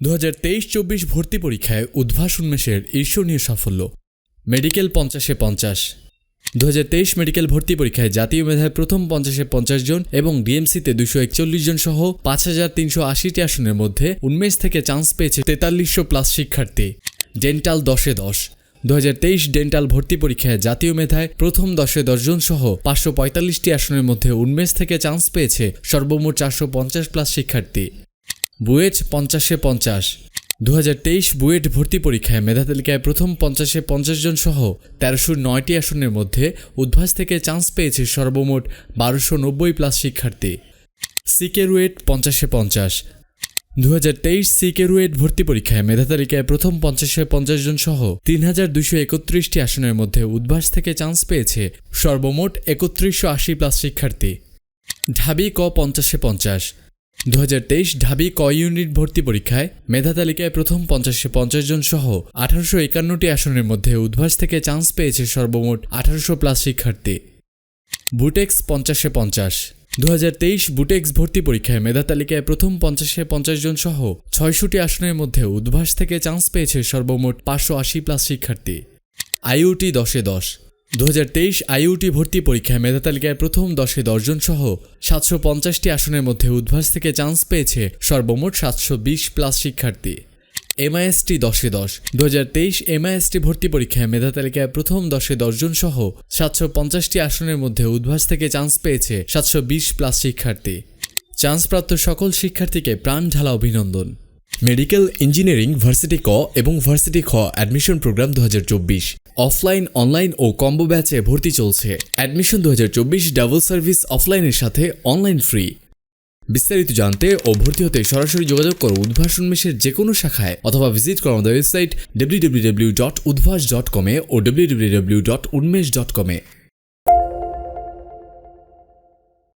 দু হাজার তেইশ চব্বিশ ভর্তি পরীক্ষায় উদ্ভাস উন্মেষের ঈর্ষণীয় সাফল্য। মেডিকেল পঞ্চাশে পঞ্চাশ। দু মেডিকেল ভর্তি পরীক্ষায় জাতীয় মেধায় প্রথম পঞ্চাশে পঞ্চাশ জন এবং ডিএমসিতে দুশো একচল্লিশ জন সহ পাঁচ হাজার তিনশো আশিটি আসনের মধ্যে উন্মেষ থেকে চান্স পেয়েছে তেতাল্লিশশো প্লাস শিক্ষার্থী। ডেন্টাল দশে দশ। দু হাজার তেইশ ডেন্টাল ভর্তি পরীক্ষায় জাতীয় মেধায় প্রথম দশে দশজন সহ পাঁচশো পঁয়তাল্লিশটি আসনের মধ্যে উন্মেষ থেকে চান্স পেয়েছে সর্বমোট চারশো পঞ্চাশ প্লাস শিক্ষার্থী। বুয়েট পঞ্চাশে পঞ্চাশ। দু হাজার তেইশ বুয়েট ভর্তি পরীক্ষায় মেধা তালিকায় প্রথম পঞ্চাশে পঞ্চাশ জন সহ তেরোশো নয়টি আসনের মধ্যে উদ্ভাস থেকে চান্স পেয়েছে সর্বমোট বারোশো নব্বই প্লাস শিক্ষার্থী। সিকেরুয়েট পঞ্চাশে পঞ্চাশ। দু হাজার তেইশ সিকেরুয়েট ভর্তি পরীক্ষায় মেধা তালিকায় প্রথম পঞ্চাশে পঞ্চাশ জন সহ তিন হাজার দুশো একত্রিশটি আসনের মধ্যে উদ্ভাস থেকে চান্স পেয়েছে সর্বমোট একত্রিশশো আশি প্লাস শিক্ষার্থী। ঢাবি ক পঞ্চাশে পঞ্চাশ। দু হাজার তেইশ ঢাবি ক ইউনিট ভর্তি পরীক্ষায় মেধা তালিকায় প্রথম পঞ্চাশে পঞ্চাশ জন সহ আঠারোশো একান্নটি আসনের মধ্যে উদ্ভাস থেকে চান্স পেয়েছে সর্বমোট আঠারোশো প্লাস শিক্ষার্থী। বুটেক্স পঞ্চাশে পঞ্চাশ। দু বুটেক্স ভর্তি পরীক্ষায় মেধা তালিকায় প্রথম পঞ্চাশে পঞ্চাশ জন সহ ছয়শটি আসনের মধ্যে উদ্ভাস থেকে চান্স পেয়েছে সর্বমোট পাঁচশো আশি প্লাস শিক্ষার্থী। আইউটি দশে দশ। দু হাজার তেইশ আইইউটি ভর্তি পরীক্ষায় মেধা তালিকায় প্রথম দশে দশজন সহ সাতশো পঞ্চাশটি আসনের মধ্যে উদ্ভাস থেকে চান্স পেয়েছে সর্বমোট সাতশো বিশ প্লাস শিক্ষার্থী। এমআইএসটি দশে দশ। দু হাজার তেইশ এমআইএসটি ভর্তি পরীক্ষায় মেধা তালিকায় প্রথম দশে দশজন সহ সাতশো পঞ্চাশটি আসনের মধ্যে উদ্ভাস থেকে চান্স পেয়েছে সাতশো বিশ প্লাস শিক্ষার্থী। চান্সপ্রাপ্ত সকল শিক্ষার্থীকে প্রাণ ঢালা অভিনন্দন। মেডিকেল ইঞ্জিনিয়ারিং, ভার্সিটি ক এবং ভার্সিটি খ অ্যাডমিশন প্রোগ্রাম দু হাজার চব্বিশ। অফলাইন, অনলাইন ও কম্বো ব্যাচে ভর্তি চলছে। অ্যাডমিশন দু হাজার চব্বিশ ডাবল সার্ভিস অফলাইনের সাথে অনলাইন ফ্রি। বিস্তারিত জানতে ও ভর্তি হতে সরাসরি যোগাযোগ করো উদ্ভাস উন্মেষের যে কোনো শাখায় অথবা ভিজিট করো আমাদের website W dot Udvash dot কমে ও ডাব্লিউ ডট উন্মেষ ডট কমে